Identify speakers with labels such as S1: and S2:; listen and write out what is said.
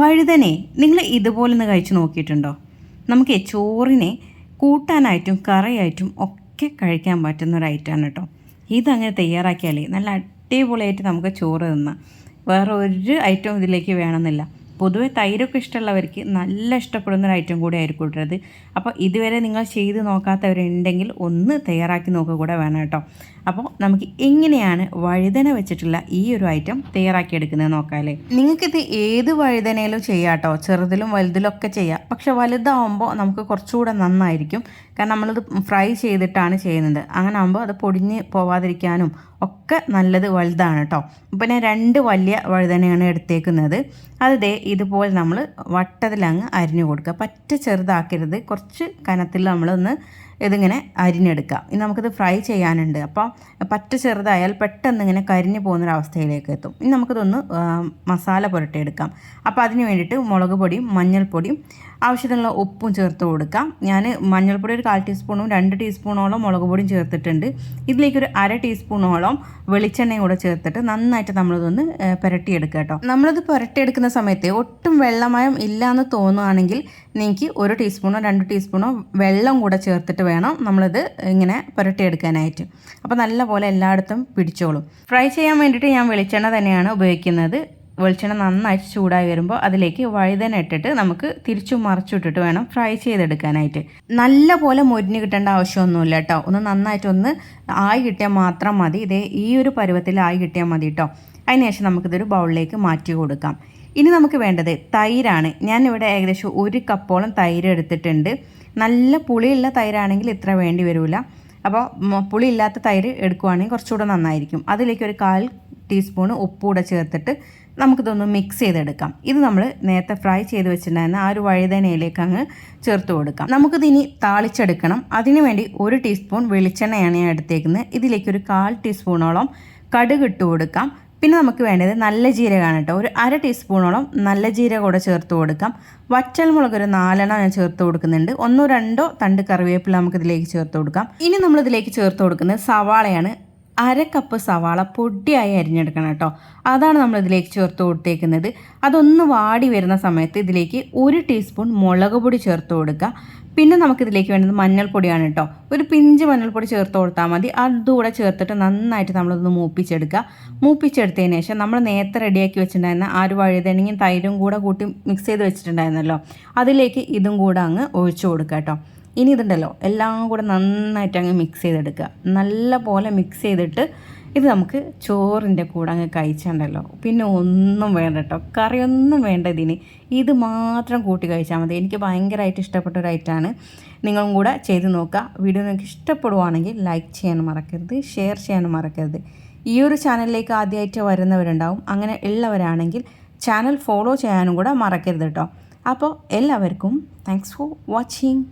S1: വഴുതനെ നിങ്ങൾ ഇതുപോലെ ഒന്ന് കഴിച്ച് നോക്കിയിട്ടുണ്ടോ? നമുക്ക് ചോറിനെ കൂട്ടാനായിട്ടും കറിയായിട്ടും ഒക്കെ കഴിക്കാൻ പറ്റുന്ന ഒരു ഐറ്റമാണ് കേട്ടോ. ഇതങ്ങനെ തയ്യാറാക്കിയാലേ നല്ല അടിപൊളിയായിട്ട് നമുക്ക് ചോറ് തിന്നാം. വേറെ ഒരു ഐറ്റം ഇതിലേക്ക് വേണമെന്നില്ല. പൊതുവെ തൈരൊക്കെ ഇഷ്ടമുള്ളവർക്ക് നല്ല ഇഷ്ടപ്പെടുന്ന ഒരു ഐറ്റം കൂടെ ആയിരിക്കും ഇട്ടത് അപ്പോൾ ഇതുവരെ നിങ്ങൾ ചെയ്ത് നോക്കാത്തവരുണ്ടെങ്കിൽ ഒന്ന് തയ്യാറാക്കി നോക്കുക കൂടെ വേണം കേട്ടോ. അപ്പോൾ നമുക്ക് എങ്ങനെയാണ് വഴുതന വെച്ചിട്ടുള്ള ഈ ഒരു ഐറ്റം തയ്യാറാക്കിയെടുക്കുന്നത് നോക്കാമല്ലേ നിങ്ങൾക്കിത് ഏത് വഴുതനയിലും ചെയ്യാം കേട്ടോ. ചെറുതിലും വലുതിലും ഒക്കെ ചെയ്യാം. പക്ഷെ വലുതാവുമ്പോൾ നമുക്ക് കുറച്ചുകൂടെ നന്നായിരിക്കും. കാരണം നമ്മളിത് ഫ്രൈ ചെയ്തിട്ടാണ് ചെയ്യുന്നത്. അങ്ങനെ ആകുമ്പോൾ അത് പൊടിഞ്ഞ് പോവാതിരിക്കാനും ഒക്കെ നല്ലത് വലുതാണ് കേട്ടോ. ഇപ്പം ഞാൻ രണ്ട് വലിയ വഴുതനയാണ് എടുത്തേക്കുന്നത്. അത് ദേ ഇതുപോലെ നമ്മൾ വട്ടത്തിലങ്ങ് അരിഞ്ഞു കൊടുക്കുക. പറ്റ ചെറുതാക്കരുത്. കുറച്ച് കനത്തിൽ നമ്മളൊന്ന് ഇതിങ്ങനെ അരിഞ്ഞെടുക്കുക. ഇനി നമുക്കിത് ഫ്രൈ ചെയ്യാനുണ്ട്. അപ്പോൾ പറ്റ ചെറുതായാൽ പെട്ടെന്ന് ഇങ്ങനെ കരിഞ്ഞു പോകുന്നൊരവസ്ഥയിലേക്ക് എത്തും. ഇനി നമുക്കിതൊന്ന് മസാല പുരട്ടിയെടുക്കാം. അപ്പോൾ അതിന് വേണ്ടിയിട്ട് മുളക് പൊടിയും മഞ്ഞൾപ്പൊടിയും ആവശ്യത്തിനുള്ള ഉപ്പും ചേർത്ത് കൊടുക്കാം. ഞാൻ മഞ്ഞൾപ്പൊടി ഒരു കാൽ ടീസ്പൂണും രണ്ട് ടീസ്പൂണോളം മുളക് പൊടിയും ചേർത്തിട്ടുണ്ട്. ഇതിലേക്കൊരു അര ടീസ്പൂണോളം വെളിച്ചെണ്ണയും കൂടെ ചേർത്തിട്ട് നന്നായിട്ട് നമ്മളിതൊന്ന് പുരട്ടിയെടുക്കുക കേട്ടോ. നമ്മളിത് പുരട്ടിയെടുക്കുന്ന സമയത്ത് ഒട്ടും വെള്ളമയം ഇല്ല എന്ന് തോന്നുകയാണെങ്കിൽ നിങ്ങൾക്ക് ഒരു ടീസ്പൂണോ രണ്ട് ടീസ്പൂണോ വെള്ളം കൂടെ ചേർത്തിട്ട് വേണം നമ്മളിത് ഇങ്ങനെ പുരട്ടിയെടുക്കാനായിട്ട്. അപ്പോൾ നല്ലപോലെ എല്ലായിടത്തും പിടിച്ചോളും. ഫ്രൈ ചെയ്യാൻ വേണ്ടിയിട്ട് ഞാൻ വെളിച്ചെണ്ണ തന്നെയാണ് ഉപയോഗിക്കുന്നത്. വെളിച്ചെണ്ണ നന്നായി ചൂടായി വരുമ്പോൾ അതിലേക്ക് വഴുതന ഇട്ടിട്ട് നമുക്ക് തിരിച്ചു മറിച്ചിട്ടിട്ട് വേണം ഫ്രൈ ചെയ്തെടുക്കാനായിട്ട്. നല്ല പോലെ മൊരിഞ്ഞ് കിട്ടേണ്ട ആവശ്യമൊന്നുമില്ല കേട്ടോ. ഒന്ന് നന്നായിട്ടൊന്ന് ആയി കിട്ടിയാൽ മാത്രം മതി. ഇതേ ഈ ഒരു പരുവത്തിൽ ആയി കിട്ടിയാൽ മതി കേട്ടോ. അതിനുശേഷം നമുക്കിതൊരു ബൗളിലേക്ക് മാറ്റി കൊടുക്കാം. ഇനി നമുക്ക് വേണ്ടത് തൈരാണ്. ഞാൻ ഇവിടെ ഏകദേശം ഒരു കപ്പോളം തൈര് എടുത്തിട്ടുണ്ട്. നല്ല പുളിയുള്ള തൈരാണെങ്കിൽ ഇത്ര വേണ്ടി വരില്ല അപ്പോൾ പുളി ഇല്ലാത്ത തൈര് എടുക്കുവാണെങ്കിൽ കുറച്ചുകൂടെ നന്നായിരിക്കും. അതിലേക്ക് ഒരു കാൽ ടീസ്പൂൺ ഉപ്പൂടെ ചേർത്തിട്ട് നമുക്കിതൊന്ന് മിക്സ് ചെയ്തെടുക്കാം. ഇത് നമ്മൾ നേരത്തെ ഫ്രൈ ചെയ്ത് വെച്ചിട്ടുണ്ടായിരുന്ന ആ ഒരു വഴുതനയിലേക്ക് അങ്ങ് ചേർത്ത് കൊടുക്കാം. നമുക്കിതിനി താളിച്ചെടുക്കണം. അതിനു വേണ്ടി ഒരു ടീസ്പൂൺ വെളിച്ചെണ്ണയാണ് ഞാൻ എടുത്തേക്കുന്നത്. ഇതിലേക്ക് ഒരു കാൽ ടീസ്പൂണോളം കടുക് ഇട്ട് കൊടുക്കാം. പിന്നെ നമുക്ക് വേണ്ടത് നല്ല ജീരകമാണ് കേട്ടോ. ഒരു അര ടീസ്പൂണോളം നല്ല ജീരകം കൂടെ ചേർത്ത് കൊടുക്കാം. വറ്റൽമുളക് ഒരു നാലെണ്ണം ഞാൻ ചേർത്ത് കൊടുക്കുന്നുണ്ട്. ഒന്നോ രണ്ടോ തണ്ട് കറിവേപ്പില നമുക്ക് ഇതിലേക്ക് ചേർത്ത് കൊടുക്കാം. ഇനി നമ്മൾ ഇതിലേക്ക് ചേർത്ത് കൊടുക്കുന്നത് സവാളയാണ്. അര കപ്പ് സവാള പൊടിയായി അരിഞ്ഞെടുക്കണം കേട്ടോ. അതാണ് നമ്മൾ ഇതിലേക്ക് ചേർത്ത് കൊടുത്തേക്കുന്നത്. അതൊന്ന് വാടി വരുന്ന സമയത്ത് ഇതിലേക്ക് ഒരു ടീസ്പൂൺ മുളക് പൊടി ചേർത്ത് കൊടുക്കുക. പിന്നെ നമുക്കിതിലേക്ക് വേണ്ടത് മഞ്ഞൾപ്പൊടിയാണ് കേട്ടോ. ഒരു പിഞ്ച് മഞ്ഞൾപ്പൊടി ചേർത്ത് കൊടുത്താൽ മതി. അതുകൂടെ ചേർത്തിട്ട് നന്നായിട്ട് നമ്മളതൊന്ന് മൂപ്പിച്ചെടുക്കുക. മൂപ്പിച്ചെടുത്തതിന് ശേഷം നമ്മൾ നേരത്തെ റെഡിയാക്കി വെച്ചിട്ടുണ്ടായിരുന്ന ആ ഒരു വഴുതനങ്ങയും തൈരും കൂടെ കൂട്ടി മിക്സ് ചെയ്ത് വെച്ചിട്ടുണ്ടായിരുന്നല്ലോ. അതിലേക്ക് ഇതും കൂടെ അങ്ങ് ഒഴിച്ചു കൊടുക്കുക കേട്ടോ. ഇനി ഇതുണ്ടല്ലോ എല്ലാം കൂടെ നന്നായിട്ട് അങ്ങ് മിക്സ് ചെയ്തെടുക്കുക. നല്ല പോലെ മിക്സ് ചെയ്തിട്ട് ഇത് നമുക്ക് ചോറിന്റെ കൂടെ അങ്ങ് കഴിച്ചുണ്ടല്ലോ. പിന്നെ ഒന്നും വേണ്ട കേട്ടോ കറിയൊന്നും വേണ്ട ഇതിന്. ഇത് മാത്രം കൂട്ടി കഴിച്ചാൽ മതി. എനിക്ക് ഭയങ്കരമായിട്ട് ഇഷ്ടപ്പെട്ട ഒരു ഐറ്റമാണ് നിങ്ങളും കൂടെ ചെയ്ത് നോക്കുക. വീഡിയോ നിങ്ങൾക്ക് ഇഷ്ടപ്പെടുവാണെങ്കിൽ ലൈക്ക് ചെയ്യാനും മറക്കരുത് ഷെയർ ചെയ്യാനും മറക്കരുത്. ഈ ഒരു ചാനലിലേക്ക് ആദ്യമായിട്ട് വരുന്നവരുണ്ടാവും. അങ്ങനെ ഉള്ളവരാണെങ്കിൽ ചാനൽ ഫോളോ ചെയ്യാനും കൂടെ മറക്കരുത് കേട്ടോ. അപ്പോൾ എല്ലാവർക്കും താങ്ക്സ് ഫോർ വാച്ചിങ്